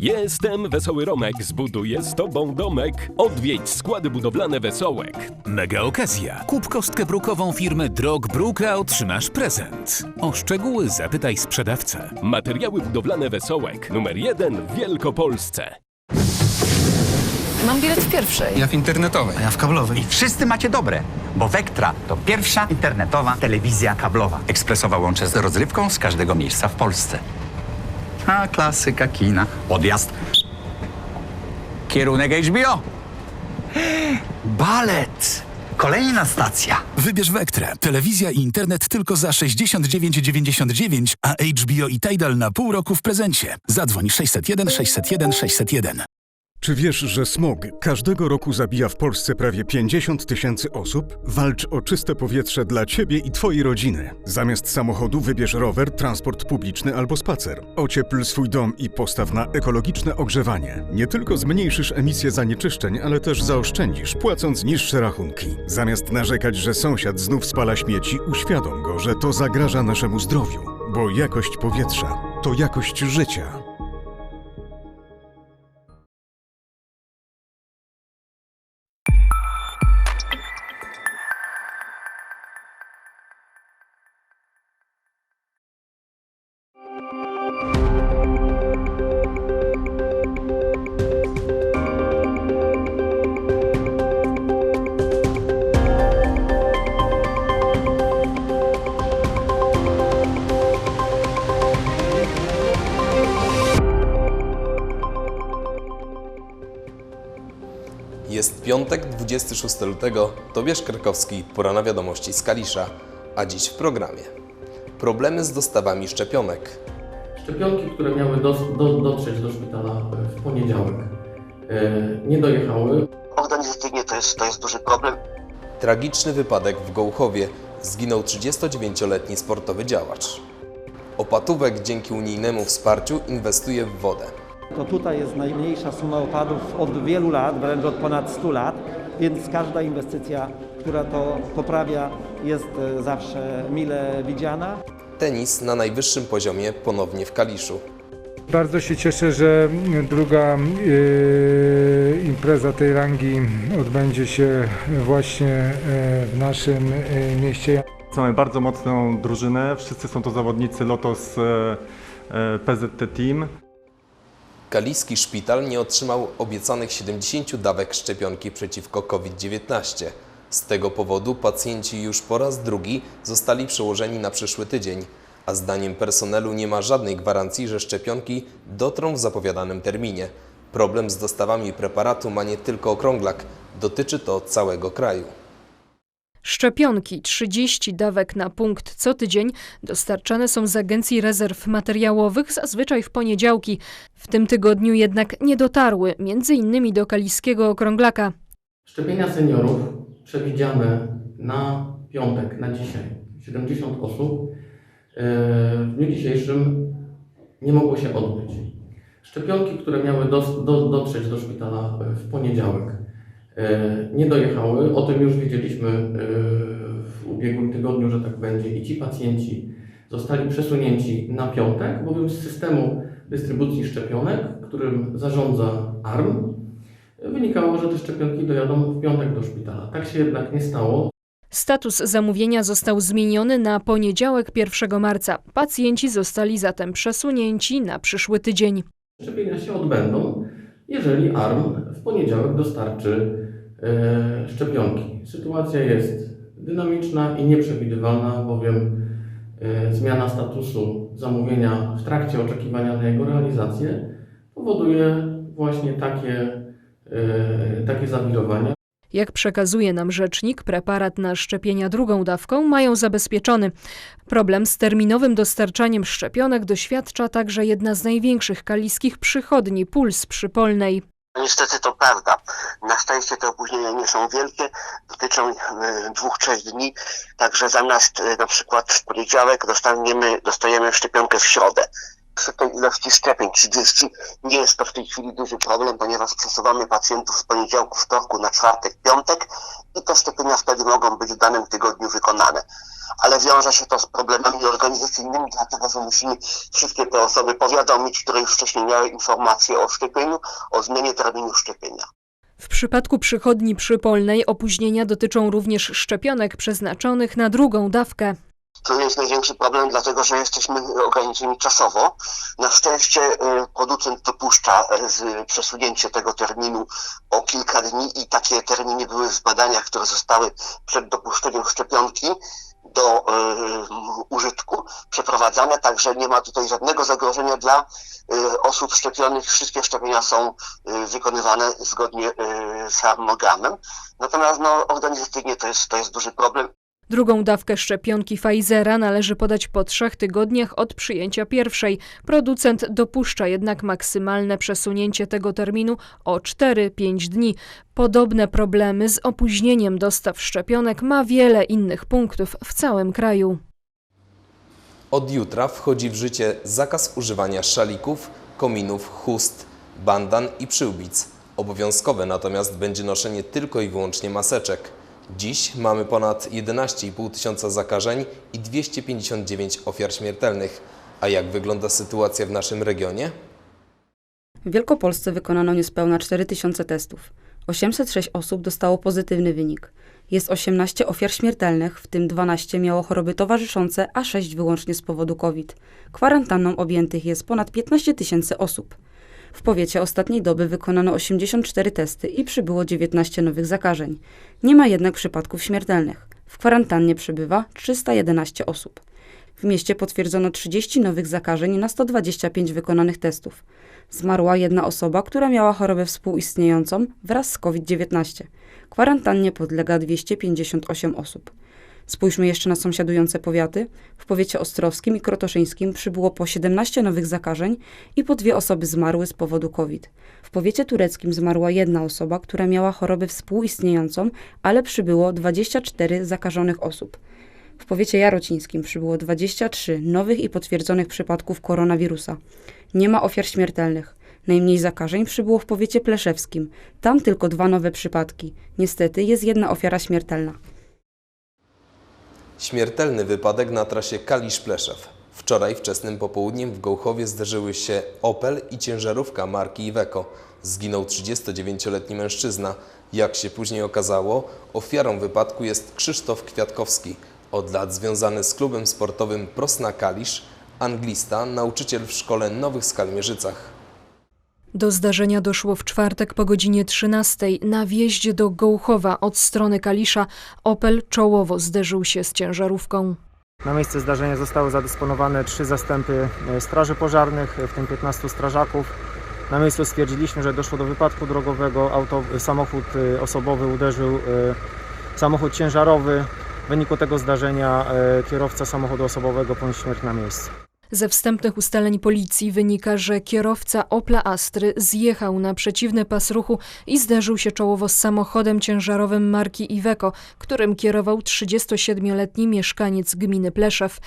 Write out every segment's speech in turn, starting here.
Jestem Wesoły Romek, zbuduję z tobą domek. Odwiedź składy budowlane Wesołek. Mega okazja. Kup kostkę brukową firmy Drog Bruk, a otrzymasz prezent. O szczegóły zapytaj sprzedawcę. Materiały budowlane Wesołek. Numer jeden w Wielkopolsce. Mam bilet w pierwszej. Ja w internetowej. Ja w kablowej. I wszyscy macie dobre, bo Vectra to pierwsza internetowa telewizja kablowa. Ekspresowa łącze z rozrywką z każdego miejsca w Polsce. A klasyka kina. Odjazd. Kierunek HBO. Balet. Kolejna stacja. Wybierz Vectra. Telewizja i internet tylko za 69,99, a HBO i Tidal na pół roku w prezencie. Zadzwoń 601 601 601. Czy wiesz, że smog każdego roku zabija w Polsce prawie 50 tysięcy osób? Walcz o czyste powietrze dla ciebie i twojej rodziny. Zamiast samochodu wybierz rower, transport publiczny albo spacer. Ociepl swój dom i postaw na ekologiczne ogrzewanie. Nie tylko zmniejszysz emisję zanieczyszczeń, ale też zaoszczędzisz, płacąc niższe rachunki. Zamiast narzekać, że sąsiad znów spala śmieci, uświadom go, że to zagraża naszemu zdrowiu. Bo jakość powietrza to jakość życia. Piątek, 26 lutego, Tobiasz Krakowski, pora na wiadomości z Kalisza, a dziś w programie. Problemy z dostawami szczepionek. Szczepionki, które miały dos, do, dotrzeć do szpitala w poniedziałek, e, nie dojechały. Organizacyjnie to jest, to jest duży problem. Tragiczny wypadek w Gołchowie. Zginął 39-letni sportowy działacz. Opatówek dzięki unijnemu wsparciu inwestuje w wodę. To tutaj jest najmniejsza suma opadów od wielu lat, wręcz od ponad 100 lat, więc każda inwestycja, która to poprawia, jest e, zawsze mile widziana. Tenis na najwyższym poziomie ponownie w Kaliszu. Bardzo się cieszę, że druga e, impreza tej rangi odbędzie się właśnie e, w naszym mieście. Mamy bardzo mocną drużynę, wszyscy są to zawodnicy Lotos e, PZT Team. Kaliski szpital nie otrzymał obiecanych 70 dawek szczepionki przeciwko COVID-19. Z tego powodu pacjenci już po raz drugi zostali przełożeni na przyszły tydzień, a zdaniem personelu nie ma żadnej gwarancji, że szczepionki dotrą w zapowiadanym terminie. Problem z dostawami preparatu ma nie tylko Okrąglak, dotyczy to całego kraju. Szczepionki 30 dawek na punkt co tydzień dostarczane są z Agencji Rezerw Materiałowych zazwyczaj w poniedziałki. W tym tygodniu jednak nie dotarły, między innymi do kaliskiego okrąglaka. Szczepienia seniorów przewidziane na piątek, na dzisiaj, 70 osób, e, w dniu dzisiejszym nie mogło się odbyć. Szczepionki, które miały dotrzeć do szpitala w poniedziałek, e, nie dojechały. O tym już wiedzieliśmy e, w ubiegłym tygodniu, że tak będzie i ci pacjenci zostali przesunięci na piątek, bowiem z systemu dystrybucji szczepionek, którym zarządza ARM, wynikało, że te szczepionki dojadą w piątek do szpitala. Tak się jednak nie stało. Status zamówienia został zmieniony na poniedziałek 1 marca. Pacjenci zostali zatem przesunięci na przyszły tydzień. Szczepienia się odbędą, jeżeli ARM w poniedziałek dostarczy e, szczepionki. Sytuacja jest dynamiczna i nieprzewidywalna, bowiem e, zmiana statusu zamówienia w trakcie oczekiwania na jego realizację powoduje właśnie takie, e, takie zawirowania. Jak przekazuje nam rzecznik, preparat na szczepienia drugą dawką mają zabezpieczony. Problem z terminowym dostarczaniem szczepionek doświadcza także jedna z największych kaliskich przychodni Puls Przypolnej. Niestety to prawda. Na szczęście te opóźnienia nie są wielkie, dotyczą e, dwóch, trzech dni, także zamiast e, na przykład w poniedziałek dostaniemy, dostajemy szczepionkę w środę. Przy tej ilości szczepień 30 nie jest to w tej chwili duży problem, ponieważ przesuwamy pacjentów z poniedziałku, wtorku na czwartek, piątek i te szczepienia wtedy mogą być w danym tygodniu wykonane. Ale wiąże się to z problemami organizacyjnymi, dlatego że musimy wszystkie te osoby powiadomić, które już wcześniej miały informacje o szczepieniu, o zmianie terminu szczepienia. W przypadku przychodni przypolnej opóźnienia dotyczą również szczepionek przeznaczonych na drugą dawkę. To jest największy problem, dlatego że jesteśmy ograniczeni czasowo. Na szczęście e, producent dopuszcza z- przesunięcie tego terminu o kilka dni i takie terminy były w badaniach, które zostały przed dopuszczeniem szczepionki do e, użytku przeprowadzane, także nie ma tutaj żadnego zagrożenia dla osób szczepionych. Wszystkie szczepienia są wykonywane zgodnie z harmonogramem. Natomiast no, organizacyjnie to jest, to jest duży problem Drugą dawkę szczepionki Pfizera należy podać po trzech tygodniach od przyjęcia pierwszej. Producent dopuszcza jednak maksymalne przesunięcie tego terminu o 4-5 dni. Podobne problemy z opóźnieniem dostaw szczepionek ma wiele innych punktów w całym kraju. Od jutra wchodzi w życie zakaz używania szalików, kominów, chust, bandan i przyłbic. Obowiązkowe natomiast będzie noszenie tylko i wyłącznie maseczek. Dziś mamy ponad 11,5 tysiąca zakażeń i 259 ofiar śmiertelnych. A jak wygląda sytuacja w naszym regionie? W Wielkopolsce wykonano niespełna 4000 testów. 806 osób dostało pozytywny wynik. Jest 18 ofiar śmiertelnych, w tym 12 miało choroby towarzyszące, a 6 wyłącznie z powodu COVID. Kwarantanną objętych jest ponad 15 tysięcy osób. W powiecie ostatniej doby wykonano 84 testy i przybyło 19 nowych zakażeń. Nie ma jednak przypadków śmiertelnych. W kwarantannie przebywa 311 osób. W mieście potwierdzono 30 nowych zakażeń na 125 wykonanych testów. Zmarła jedna osoba, która miała chorobę współistniejącą wraz z COVID-19. Kwarantannie podlega 258 osób. Spójrzmy jeszcze na sąsiadujące powiaty. W powiecie ostrowskim i krotoszyńskim przybyło po 17 nowych zakażeń i po dwie osoby zmarły z powodu COVID. W powiecie tureckim zmarła jedna osoba, która miała chorobę współistniejącą, ale przybyło 24 zakażonych osób. W powiecie jarocińskim przybyło 23 nowych i potwierdzonych przypadków koronawirusa. Nie ma ofiar śmiertelnych. Najmniej zakażeń przybyło w powiecie pleszewskim. Tam tylko dwa nowe przypadki. Niestety jest jedna ofiara śmiertelna. Śmiertelny wypadek na trasie Kalisz-Pleszew. Wczoraj wczesnym popołudniem w Gołchowie zderzyły się Opel i ciężarówka marki Iveco. Zginął 39-letni mężczyzna. Jak się później okazało, ofiarą wypadku jest Krzysztof Kwiatkowski. Od lat związany z klubem sportowym Prosna Kalisz, anglista, nauczyciel w szkole Nowych Skalmierzycach. Do zdarzenia doszło w czwartek po godzinie 13. Na wjeździe do Gołchowa od strony Kalisza Opel czołowo zderzył się z ciężarówką. Na miejsce zdarzenia zostały zadysponowane trzy zastępy e, straży pożarnych, w tym 15 strażaków. Na miejscu stwierdziliśmy, że doszło do wypadku drogowego. Auto, samochód e, osobowy uderzył e, samochód ciężarowy. W wyniku tego zdarzenia e, kierowca samochodu osobowego poniósł śmierć na miejscu. Ze wstępnych ustaleń policji wynika, że kierowca Opla Astry zjechał na przeciwny pas ruchu i zderzył się czołowo z samochodem ciężarowym marki Iveco, którym kierował 37-letni mieszkaniec gminy Pleszew.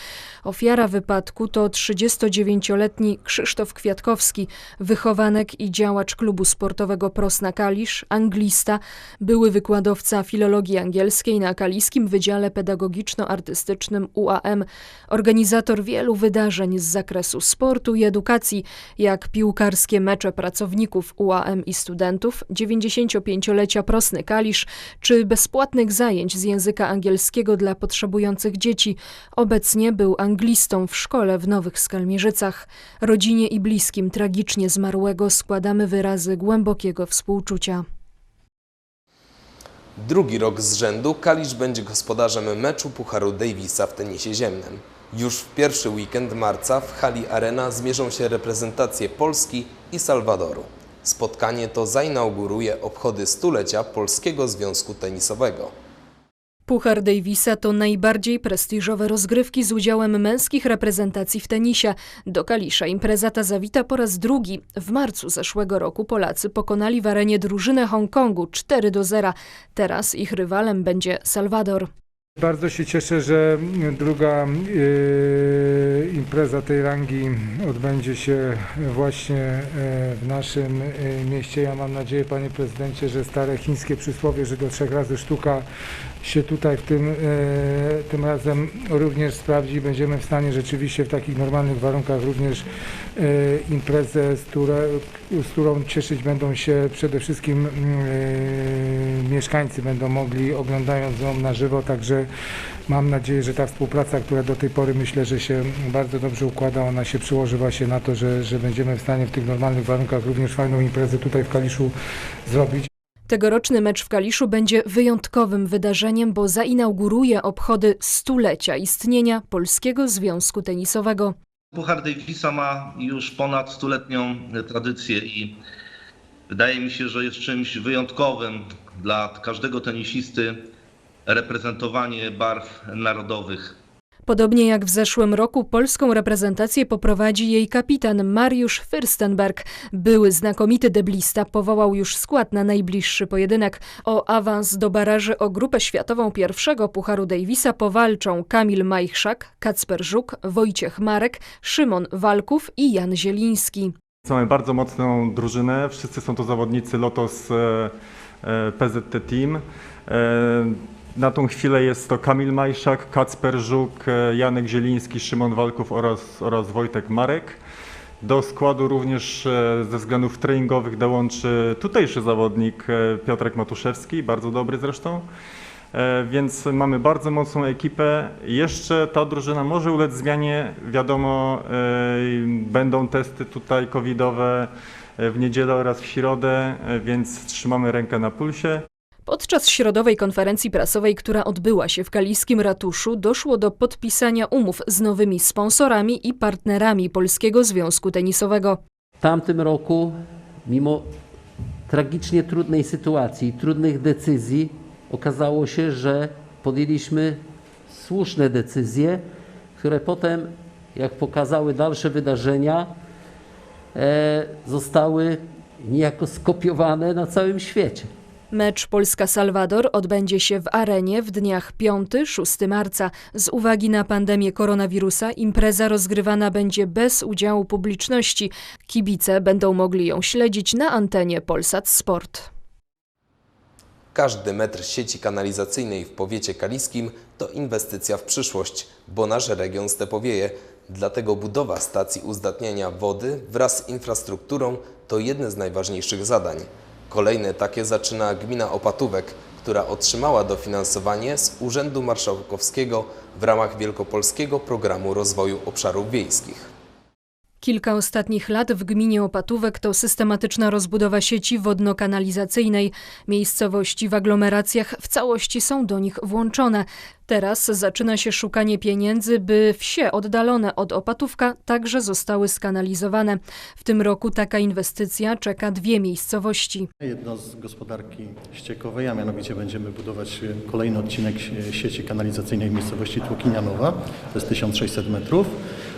Ofiara wypadku to 39-letni Krzysztof Kwiatkowski, wychowanek i działacz klubu sportowego Prosna Kalisz, anglista, były wykładowca filologii angielskiej na Kaliskim Wydziale Pedagogiczno-Artystycznym UAM, organizator wielu wydarzeń z zakresu sportu i edukacji, jak piłkarskie mecze pracowników UAM i studentów, 95-lecia Prosny Kalisz, czy bezpłatnych zajęć z języka angielskiego dla potrzebujących dzieci. Obecnie był anglistą w szkole w Nowych Skalmierzycach. Rodzinie i bliskim tragicznie zmarłego składamy wyrazy głębokiego współczucia. Drugi rok z rzędu Kalisz będzie gospodarzem meczu Pucharu Davisa w tenisie ziemnym. Już w pierwszy weekend marca w hali Arena zmierzą się reprezentacje Polski i Salwadoru. Spotkanie to zainauguruje obchody stulecia Polskiego Związku Tenisowego. Puchar Davisa to najbardziej prestiżowe rozgrywki z udziałem męskich reprezentacji w tenisie. Do Kalisza impreza ta zawita po raz drugi. W marcu zeszłego roku Polacy pokonali w arenie drużynę Hongkongu 4 do 0. Teraz ich rywalem będzie Salwador. Bardzo się cieszę, że druga yy, impreza tej rangi odbędzie się właśnie e, w naszym e, mieście. Ja mam nadzieję, panie prezydencie, że stare chińskie przysłowie, że do trzech razy sztuka się tutaj w tym, e, tym razem również sprawdzi. Będziemy w stanie rzeczywiście w takich normalnych warunkach również e, imprezę, z, które, z którą cieszyć będą się przede wszystkim e, mieszkańcy, będą mogli oglądając ją na żywo, także mam nadzieję, że ta współpraca, która do tej pory myślę, że się bardzo dobrze układa, ona się przyłoży właśnie na to, że, że będziemy w stanie w tych normalnych warunkach również fajną imprezę tutaj w Kaliszu zrobić. Tegoroczny mecz w Kaliszu będzie wyjątkowym wydarzeniem, bo zainauguruje obchody stulecia istnienia Polskiego Związku Tenisowego. Puchar Davisa ma już ponad stuletnią tradycję i wydaje mi się, że jest czymś wyjątkowym dla każdego tenisisty reprezentowanie barw narodowych. Podobnie jak w zeszłym roku polską reprezentację poprowadzi jej kapitan Mariusz Fürstenberg. Były znakomity deblista powołał już skład na najbliższy pojedynek. O awans do baraży o grupę światową pierwszego Pucharu Davisa powalczą Kamil Majchrzak, Kacper Żuk, Wojciech Marek, Szymon Walków i Jan Zieliński. Mamy bardzo mocną drużynę. Wszyscy są to zawodnicy Lotos e, e, PZT Team. Na tą chwilę jest to Kamil Majszak, Kacper Żuk, e, Janek Zieliński, Szymon Walków oraz, oraz Wojtek Marek. Do składu również e, ze względów treningowych dołączy tutejszy zawodnik e, Piotrek Matuszewski, bardzo dobry zresztą. Więc mamy bardzo mocną ekipę. Jeszcze ta drużyna może ulec zmianie. Wiadomo, będą testy tutaj covidowe w niedzielę oraz w środę, więc trzymamy rękę na pulsie. Podczas środowej konferencji prasowej, która odbyła się w kaliskim ratuszu, doszło do podpisania umów z nowymi sponsorami i partnerami Polskiego Związku Tenisowego. W tamtym roku, mimo tragicznie trudnej sytuacji, trudnych decyzji, okazało się, że podjęliśmy słuszne decyzje, które potem, jak pokazały dalsze wydarzenia, e, zostały niejako skopiowane na całym świecie. Mecz Polska-Salwador odbędzie się w arenie w dniach 5-6 marca. Z uwagi na pandemię koronawirusa impreza rozgrywana będzie bez udziału publiczności. Kibice będą mogli ją śledzić na antenie Polsat Sport. Każdy metr sieci kanalizacyjnej w powiecie kaliskim to inwestycja w przyszłość, bo nasz region stepowieje. Dlatego budowa stacji uzdatniania wody wraz z infrastrukturą to jedne z najważniejszych zadań. Kolejne takie zaczyna gmina Opatówek, która otrzymała dofinansowanie z Urzędu Marszałkowskiego w ramach Wielkopolskiego Programu Rozwoju Obszarów Wiejskich. Kilka ostatnich lat w gminie Opatówek to systematyczna rozbudowa sieci wodno-kanalizacyjnej. Miejscowości w aglomeracjach w całości są do nich włączone. Teraz zaczyna się szukanie pieniędzy, by wsie oddalone od Opatówka także zostały skanalizowane. W tym roku taka inwestycja czeka dwie miejscowości. Jedno z gospodarki ściekowej, a mianowicie będziemy budować kolejny odcinek sie- sieci kanalizacyjnej w miejscowości Tłokinianowa, to jest 1600 metrów,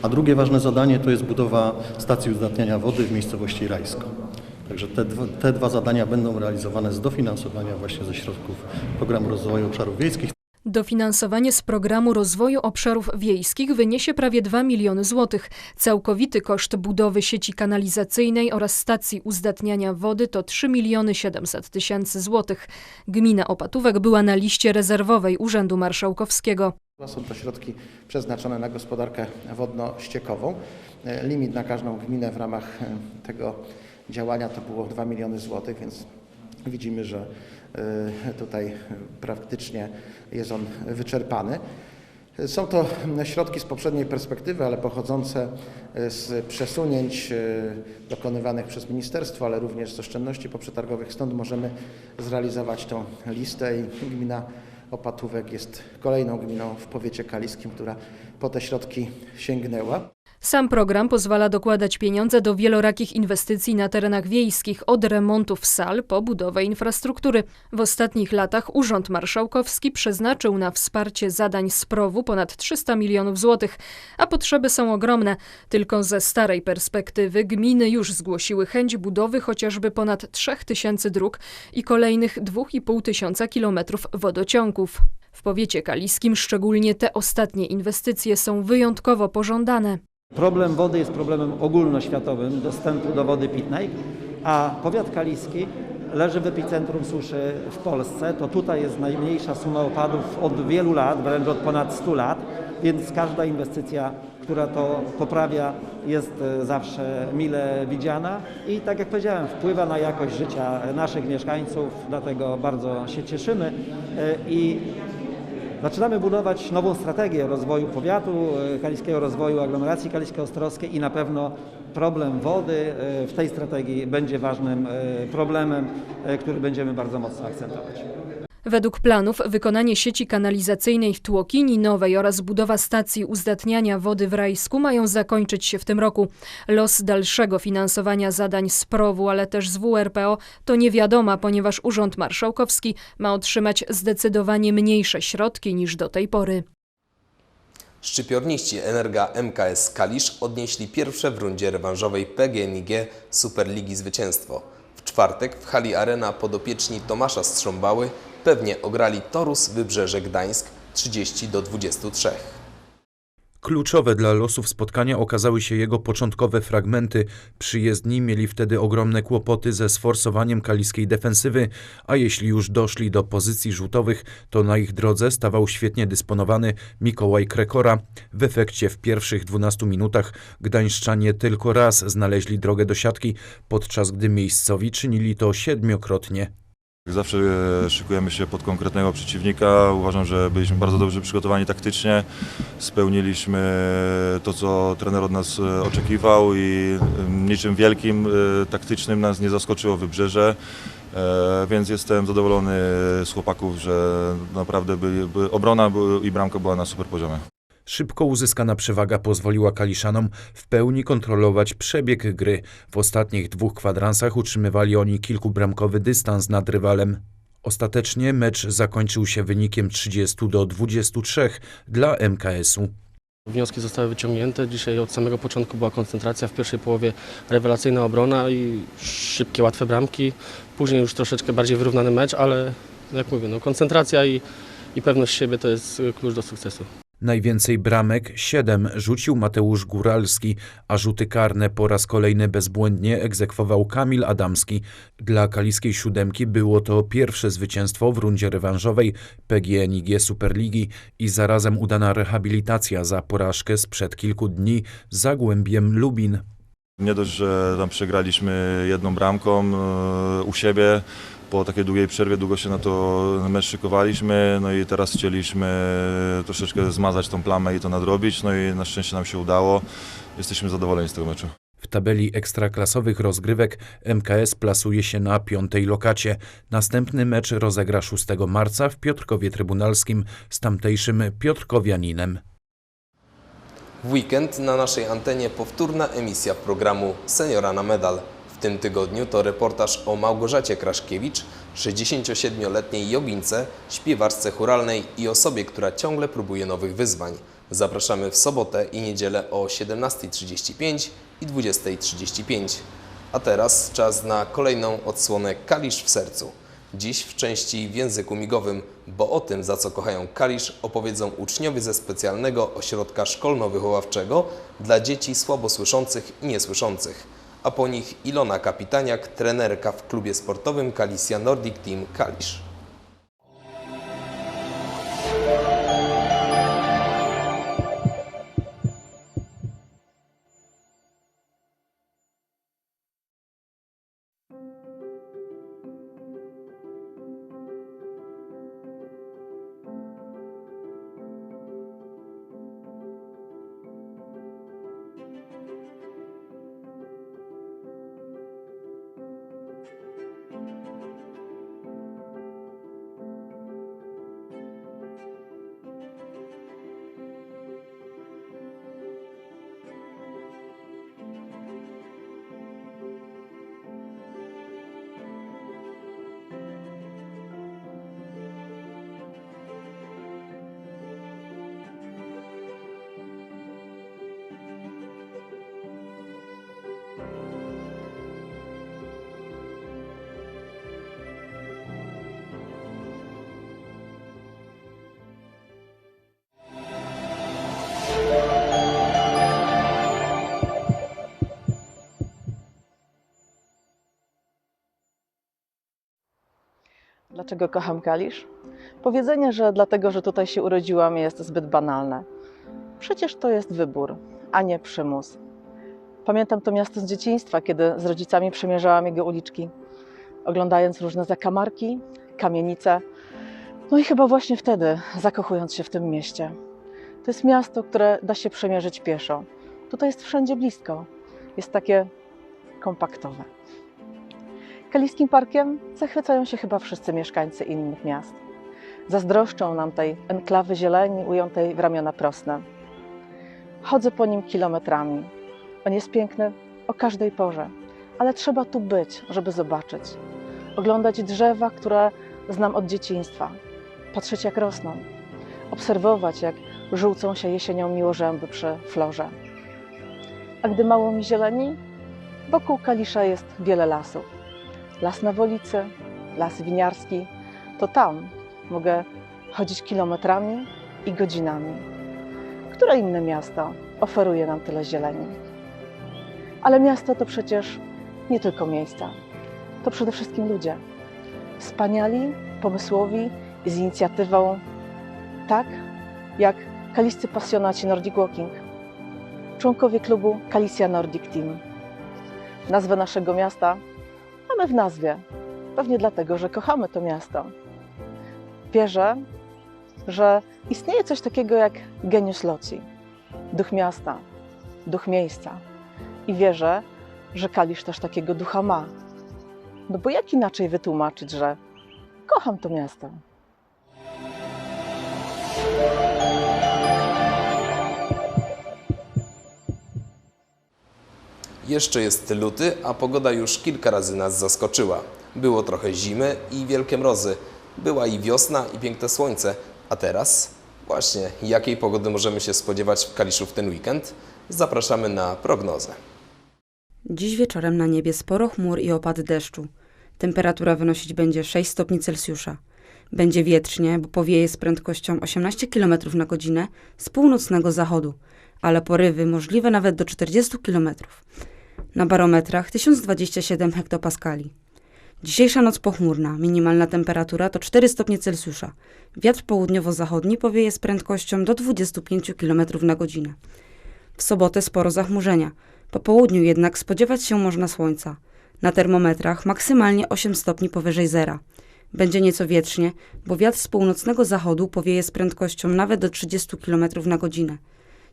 a drugie ważne zadanie to jest budowa stacji uzdatniania wody w miejscowości Rajsko. Także te te dwa zadania będą realizowane z dofinansowania właśnie ze środków Programu Rozwoju Obszarów Wiejskich. Dofinansowanie z programu rozwoju obszarów wiejskich wyniesie prawie 2 miliony złotych. Całkowity koszt budowy sieci kanalizacyjnej oraz stacji uzdatniania wody to 3 miliony 700 tysięcy złotych. Gmina Opatówek była na liście rezerwowej Urzędu Marszałkowskiego. Są to środki przeznaczone na gospodarkę wodno-ściekową. Limit na każdą gminę w ramach tego działania to było 2 miliony złotych, więc widzimy, że tutaj praktycznie jest on wyczerpany. Są to środki z poprzedniej perspektywy, ale pochodzące z przesunięć e, dokonywanych przez ministerstwo, ale również z oszczędności poprzetargowych. Stąd możemy zrealizować tą listę i gmina Opatówek jest kolejną gminą w powiecie kaliskim, która po te środki sięgnęła. Sam program pozwala dokładać pieniądze do wielorakich inwestycji na terenach wiejskich, od remontów sal po budowę infrastruktury. W ostatnich latach Urząd Marszałkowski przeznaczył na wsparcie zadań SPROW-u ponad 300 milionów złotych, a potrzeby są ogromne. Tylko ze starej perspektywy gminy już zgłosiły chęć budowy chociażby ponad 3000 dróg i kolejnych 2,5 tysiąca kilometrów wodociągów. W powiecie kaliskim szczególnie te ostatnie inwestycje są wyjątkowo pożądane. Problem wody jest problemem ogólnoświatowym dostępu do wody pitnej, a powiat kaliski leży w epicentrum suszy w Polsce. To tutaj jest najmniejsza suma opadów od wielu lat, wręcz od ponad 100 lat, więc każda inwestycja, która to poprawia, jest e, zawsze mile widziana i tak jak powiedziałem, wpływa na jakość życia naszych mieszkańców, dlatego bardzo się cieszymy E, i Zaczynamy budować nową strategię rozwoju powiatu e, kaliskiego, rozwoju aglomeracji kalisko-ostrowskiej i na pewno problem wody e, w tej strategii będzie ważnym e, problemem, który będziemy bardzo mocno akcentować. Według planów wykonanie sieci kanalizacyjnej w Tłokini Nowej oraz budowa stacji uzdatniania wody w Rajsku mają zakończyć się w tym roku. Los dalszego finansowania zadań z PROW-u, ale też z WRPO to niewiadoma, ponieważ Urząd Marszałkowski ma otrzymać zdecydowanie mniejsze środki niż do tej pory. Szczypiorniści Energa MKS Kalisz odnieśli pierwsze w rundzie rewanżowej PGNiG Superligi zwycięstwo. Czwartek w hali Arena podopieczni Tomasza Strząbały pewnie ograli Torus Wybrzeże Gdańsk 30 do 23. Kluczowe dla losów spotkania okazały się jego początkowe fragmenty. Przyjezdni mieli wtedy ogromne kłopoty ze sforsowaniem kaliskiej defensywy, a jeśli już doszli do pozycji rzutowych, to na ich drodze stawał świetnie dysponowany Mikołaj Krekora. W efekcie w pierwszych 12 minutach gdańszczanie tylko raz znaleźli drogę do siatki, podczas gdy miejscowi czynili to siedmiokrotnie. Zawsze e, szykujemy się pod konkretnego przeciwnika. Uważam, że byliśmy bardzo dobrze przygotowani taktycznie. Spełniliśmy to, co trener od nas e, oczekiwał i e, niczym wielkim taktycznym nas nie zaskoczyło wybrzeże. Więc jestem zadowolony z chłopaków, że naprawdę by, by obrona i bramka była na super poziomie. Szybko uzyskana przewaga pozwoliła Kaliszanom w pełni kontrolować przebieg gry. W ostatnich dwóch kwadransach utrzymywali oni kilkubramkowy dystans nad rywalem. Ostatecznie mecz zakończył się wynikiem 30 do 23 dla MKS-u. Wnioski zostały wyciągnięte. Dzisiaj od samego początku była koncentracja. W pierwszej połowie rewelacyjna obrona i szybkie, łatwe bramki. Później już troszeczkę bardziej wyrównany mecz, ale jak mówię, no, koncentracja i, i pewność siebie to jest klucz do sukcesu. Najwięcej bramek, 7, rzucił Mateusz Góralski, a rzuty karne po raz kolejny bezbłędnie egzekwował Kamil Adamski. Dla kaliskiej siódemki było to pierwsze zwycięstwo w rundzie rewanżowej PGNiG Superligi i zarazem udana rehabilitacja za porażkę sprzed kilku dni Zagłębiem Lubin. Nie dość, że tam przegraliśmy jedną bramką e, u siebie, po takiej długiej przerwie długo się na to mecz szykowaliśmy, no i teraz chcieliśmy troszeczkę zmazać tą plamę i to nadrobić, no i na szczęście nam się udało. Jesteśmy zadowoleni z tego meczu. W tabeli ekstraklasowych rozgrywek MKS plasuje się na piątej lokacie. Następny mecz rozegra 6 marca w Piotrkowie Trybunalskim z tamtejszym Piotrkowianinem. W weekend na naszej antenie powtórna emisja programu Seniora na Medal. W tym tygodniu to reportaż o Małgorzacie Kraszkiewicz, 67-letniej jogince, śpiewaczce churalnej i osobie, która ciągle próbuje nowych wyzwań. Zapraszamy w sobotę i niedzielę o 17.35 i 20.35. A teraz czas na kolejną odsłonę Kalisz w sercu. Dziś w części w języku migowym, bo o tym, za co kochają Kalisz, opowiedzą uczniowie ze specjalnego ośrodka szkolno-wychowawczego dla dzieci słabosłyszących i niesłyszących a po nich Ilona Kapitaniak, trenerka w klubie sportowym Kalisia Nordic Team Kalisz. Dlaczego kocham Kalisz? Powiedzenie, że dlatego, że tutaj się urodziłam, jest zbyt banalne. Przecież to jest wybór, a nie przymus. Pamiętam to miasto z dzieciństwa, kiedy z rodzicami przemierzałam jego uliczki, oglądając różne zakamarki, kamienice. No i chyba właśnie wtedy, zakochując się w tym mieście. To jest miasto, które da się przemierzyć pieszo. Tutaj jest wszędzie blisko. Jest takie kompaktowe. Kaliskim Parkiem zachwycają się chyba wszyscy mieszkańcy innych miast. Zazdroszczą nam tej enklawy zieleni ujętej w ramiona prosne. Chodzę po nim kilometrami. On jest piękny o każdej porze, ale trzeba tu być, żeby zobaczyć. Oglądać drzewa, które znam od dzieciństwa. Patrzeć jak rosną. Obserwować jak żółcą się jesienią miłożęby przy florze. A gdy mało mi zieleni, wokół Kalisza jest wiele lasów. Las na Wolicy, las winiarski, to tam mogę chodzić kilometrami i godzinami. Które inne miasto oferuje nam tyle zieleni? Ale miasto to przecież nie tylko miejsca, to przede wszystkim ludzie. Wspaniali, pomysłowi i z inicjatywą, tak jak kaliscy pasjonaci Nordic Walking, członkowie klubu Kalicia Nordic Team. Nazwę naszego miasta mamy w nazwie, pewnie dlatego, że kochamy to miasto. Wierzę, że istnieje coś takiego jak genius loci, duch miasta, duch miejsca. I wierzę, że Kalisz też takiego ducha ma. No bo jak inaczej wytłumaczyć, że kocham to miasto? Jeszcze jest luty, a pogoda już kilka razy nas zaskoczyła. Było trochę zimy i wielkie mrozy. Była i wiosna i piękne słońce. A teraz? Właśnie, jakiej pogody możemy się spodziewać w Kaliszu w ten weekend? Zapraszamy na prognozę. Dziś wieczorem na niebie sporo chmur i opady deszczu. Temperatura wynosić będzie 6 stopni Celsjusza. Będzie wietrznie, bo powieje z prędkością 18 km na godzinę z północnego zachodu, ale porywy możliwe nawet do 40 km. Na barometrach 1027 hektopaskali. Dzisiejsza noc pochmurna, minimalna temperatura to 4 stopnie Celsjusza. Wiatr południowo-zachodni powieje z prędkością do 25 km na godzinę. W sobotę sporo zachmurzenia. Po południu jednak spodziewać się można słońca. Na termometrach maksymalnie 8 stopni powyżej zera. Będzie nieco wietrznie, bo wiatr z północnego zachodu powieje z prędkością nawet do 30 km na godzinę.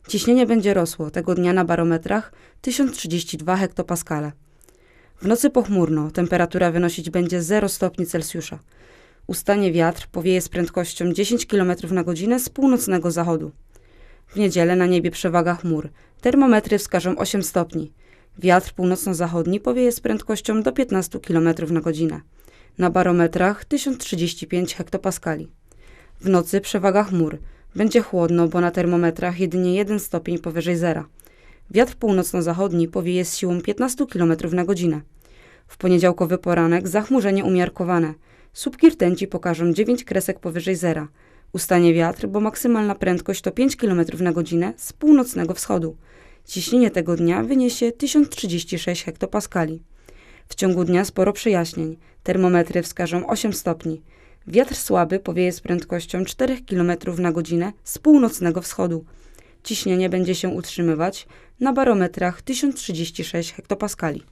Ciśnienie będzie rosło, tego dnia na barometrach 1032 hektopaskale. W nocy pochmurno, temperatura wynosić będzie 0 stopni Celsjusza. Ustanie wiatr, powieje z prędkością 10 km na godzinę z północnego zachodu. W niedzielę na niebie przewaga chmur. Termometry wskażą 8 stopni. Wiatr północno-zachodni powieje z prędkością do 15 km na godzinę. Na barometrach 1035 hektopaskali. W nocy przewaga chmur. Będzie chłodno, bo na termometrach jedynie 1 stopień powyżej zera. Wiatr północno-zachodni powieje z siłą 15 km na godzinę. W poniedziałkowy poranek zachmurzenie umiarkowane. Słupki rtęci pokażą 9 kresek powyżej zera. Ustanie wiatr, bo maksymalna prędkość to 5 km na godzinę z północnego wschodu. Ciśnienie tego dnia wyniesie 1036 hektopaskali. W ciągu dnia sporo przejaśnień. Termometry wskażą 8 stopni. Wiatr słaby powieje z prędkością 4 km na godzinę z północnego wschodu. Ciśnienie będzie się utrzymywać na barometrach 1036 hektopaskali.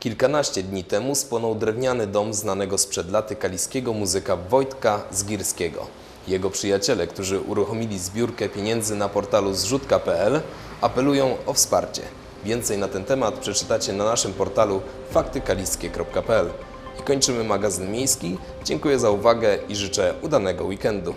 Kilkanaście dni temu spłonął drewniany dom znanego sprzed laty kaliskiego muzyka Wojtka Zgirskiego. Jego przyjaciele, którzy uruchomili zbiórkę pieniędzy na portalu zrzutka.pl, apelują o wsparcie. Więcej na ten temat przeczytacie na naszym portalu faktykaliskie.pl. I kończymy magazyn miejski. Dziękuję za uwagę i życzę udanego weekendu.